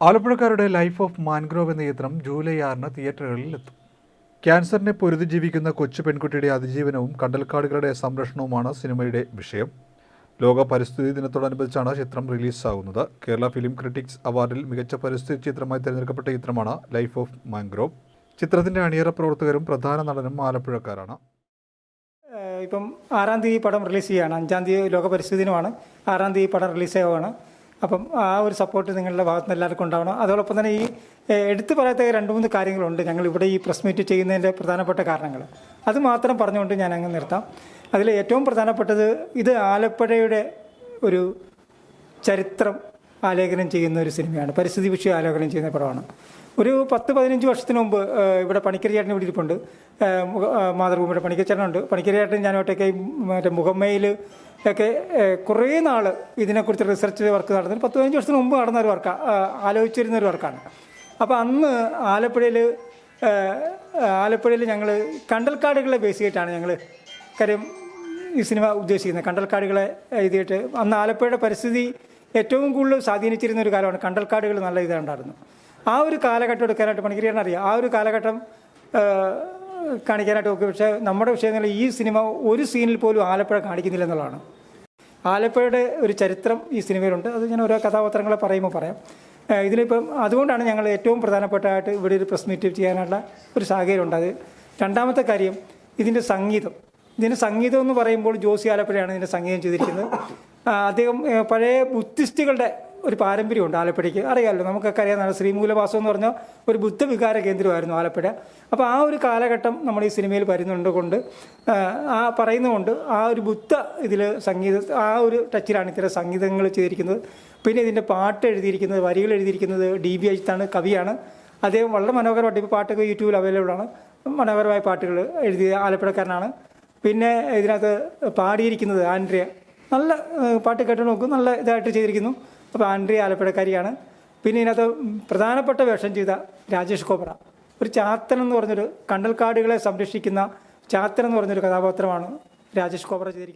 ആലപ്പുഴക്കാരുടെ life of mangrove എന്ന ചിത്രം July ആറിന് തിയേറ്ററുകളിൽ എത്തും. ക്യാൻസറിനെ പൊരുതി ജീവിക്കുന്ന കൊച്ചു പെൺകുട്ടിയുടെ അതിജീവനവും കണ്ടൽക്കാടുകളുടെ സംരക്ഷണവുമാണ് സിനിമയുടെ വിഷയം. ലോക പരിസ്ഥിതി ദിനത്തോടനുബന്ധിച്ചാണ് ചിത്രം റിലീസാകുന്നത് കേരള ഫിലിം ക്രിറ്റിക്സ് അവാർഡിൽ മികച്ച പരിസ്ഥിതി ചിത്രമായി തിരഞ്ഞെടുക്കപ്പെട്ട ചിത്രമാണ് ലൈഫ് ഓഫ് മാൻഗ്രോവ്. ചിത്രത്തിന്റെ അണിയറ പ്രവർത്തകരും പ്രധാന നടനും ആലപ്പുഴക്കാരാണ്. ഇപ്പം ആറാം തീയതി പടം റിലീസ് ചെയ്യുകയാണ് അഞ്ചാം തീയതി ലോക പരിസ്ഥിതി ദിനമാണ്. ആറാം തീയതി പടം റിലീസ് ചെയ്യുകയാണ് അപ്പം ആ ഒരു സപ്പോർട്ട് നിങ്ങളുടെ ഭാഗത്ത് നിന്ന് എല്ലാവർക്കും ഉണ്ടാവണം. അതോടൊപ്പം തന്നെ ഈ എടുത്തു പറയാത്ത രണ്ട് മൂന്ന് കാര്യങ്ങളുണ്ട് ഞങ്ങൾ ഇവിടെ ഈ പ്രസ് മീറ്റ് ചെയ്യുന്നതിന്റെ പ്രധാനപ്പെട്ട കാരണങ്ങൾ. അത് മാത്രം പറഞ്ഞുകൊണ്ട് ഞാൻ അങ്ങ് നിർത്താം. അതിൽ ഏറ്റവും പ്രധാനപ്പെട്ടത് ഇത് ആലപ്പുഴയുടെ ഒരു ചരിത്രം ആലേഖനം ചെയ്യുന്ന ഒരു സിനിമയാണ്. പരിസ്ഥിതി വിഷയം ആലേഖനം ചെയ്യുന്ന പടമാണ്. ഒരു പത്ത് പതിനഞ്ച് വർഷത്തിന് മുമ്പ് ഇവിടെ പണിക്കരി ചേട്ടൻ ഇവിടെ ഇരിപ്പുണ്ട്. മാതൃഭൂമിയുടെ പണിക്കരി ചേട്ടനുണ്ട്. പണിക്കരി ചേട്ടൻ ഞാനോട്ടൊക്കെ മറ്റേ മുഖമ്മയിൽ ഒക്കെ കുറേ നാൾ ഇതിനെക്കുറിച്ച് റിസർച്ച് വർക്ക് നടന്നത് പത്ത് പതിനഞ്ച് വർഷത്തിന് മുമ്പ് നടന്ന ഒരു വർക്കാണ് ആലോചിച്ചിരുന്ന ഒരു വർക്കാണ്. അപ്പോൾ അന്ന് ആലപ്പുഴയിൽ ആലപ്പുഴയിൽ ഞങ്ങൾ കണ്ടൽക്കാടുകളെ ബേസ് ചെയ്തിട്ടാണ് ഞങ്ങൾ കാര്യം ഈ സിനിമ ഉദ്ദേശിക്കുന്നത്. കണ്ടൽക്കാടുകളെ എഴുതിയിട്ട് അന്ന് ആലപ്പുഴയുടെ പരിസ്ഥിതി ഏറ്റവും കൂടുതൽ സ്വാധീനിച്ചിരുന്ന ഒരു കാലമാണ് കണ്ടൽക്കാടുകൾ നല്ല ഇതുണ്ടായിരുന്നു ആ ഒരു കാലഘട്ടം എടുക്കാനായിട്ട് പണിക്കരിയാണ് അറിയാം. ആ ഒരു കാലഘട്ടം കാണിക്കാനായിട്ട് ഒക്കെ പക്ഷേ നമ്മുടെ വിഷയം ഈ സിനിമ ഒരു സീനിൽ പോലും ആലപ്പുഴ കാണിക്കുന്നില്ല എന്നുള്ളതാണ്. ആലപ്പുഴയുടെ ഒരു ചരിത്രം ഈ സിനിമയിലുണ്ട്. അത് ഞാൻ ഓരോ കഥാപാത്രങ്ങളെ പറയുമ്പോൾ പറയാം. ഇതിലിപ്പം അതുകൊണ്ടാണ് ഞങ്ങൾ ഏറ്റവും പ്രധാനപ്പെട്ടതായിട്ട് ഇവിടെ ഒരു പ്രസ് മീറ്റ് ചെയ്യാനുള്ള ഒരു സാഹചര്യം ഉണ്ട് അത് രണ്ടാമത്തെ കാര്യം ഇതിന്റെ സംഗീതം. ഇതിന്റെ സംഗീതം എന്ന് പറയുമ്പോൾ ജോസി ആലപ്പുഴയാണ് ഇതിന്റെ സംഗീതം ചെയ്തിരിക്കുന്നത്. അദ്ദേഹം പഴയ ബുദ്ധിസ്റ്റുകളുടെ ഒരു പാരമ്പര്യമുണ്ട് ആലപ്പുഴയ്ക്ക്. അറിയാമല്ലോ നമുക്കൊക്കെ അറിയാവുന്നതാണ് ശ്രീമൂലവാസം എന്ന് പറഞ്ഞാൽ ഒരു ബുദ്ധവികാര കേന്ദ്രമായിരുന്നു ആലപ്പുഴ. അപ്പോൾ ആ ഒരു കാലഘട്ടം നമ്മൾ ഈ സിനിമയിൽ വരുന്നുണ്ട് കൊണ്ട് ആ പറയുന്നതുകൊണ്ട് ആ ഒരു ബുദ്ധ ഇതിൽ സംഗീത ആ ഒരു ടച്ചിലാണ് ഇത്തരം സംഗീതങ്ങൾ ചെയ്തിരിക്കുന്നത്. പിന്നെ ഇതിന്റെ പാട്ട് എഴുതിയിരിക്കുന്നത് വരികൾ എഴുതിയിരിക്കുന്നത് ഡി ബി അജിത്താണ് കവിയാണ്. അദ്ദേഹം വളരെ മനോഹരമായിട്ട് ഇപ്പോൾ പാട്ടൊക്കെ യൂട്യൂബിൽ അവൈലബിൾ ആണ്. മനോഹരമായ പാട്ടുകൾ എഴുതിയ ആലപ്പുഴക്കാരനാണ്. പിന്നെ ഇതിനകത്ത് പാടിയിരിക്കുന്നത് ആൻഡ്രിയ. നല്ല പാട്ട് കേട്ട് നോക്കും. നല്ല ഇതായിട്ട് ചെയ്തിരിക്കുന്നു. അപ്പോൾ ആൻഡ്രി ആലപ്പുഴക്കാരിയാണ്. പിന്നെ ഇതിനകത്ത് പ്രധാനപ്പെട്ട വേഷം ചെയ്ത രാജേഷ് കോബ്ര ഒരു ചാത്തൻ എന്ന് പറഞ്ഞൊരു കണ്ടൽക്കാടുകളെ സംരക്ഷിക്കുന്ന ചാത്തൻ എന്ന് പറഞ്ഞൊരു കഥാപാത്രമാണ് രാജേഷ് കോബ്ര ചെയ്തിരിക്കുന്നത്.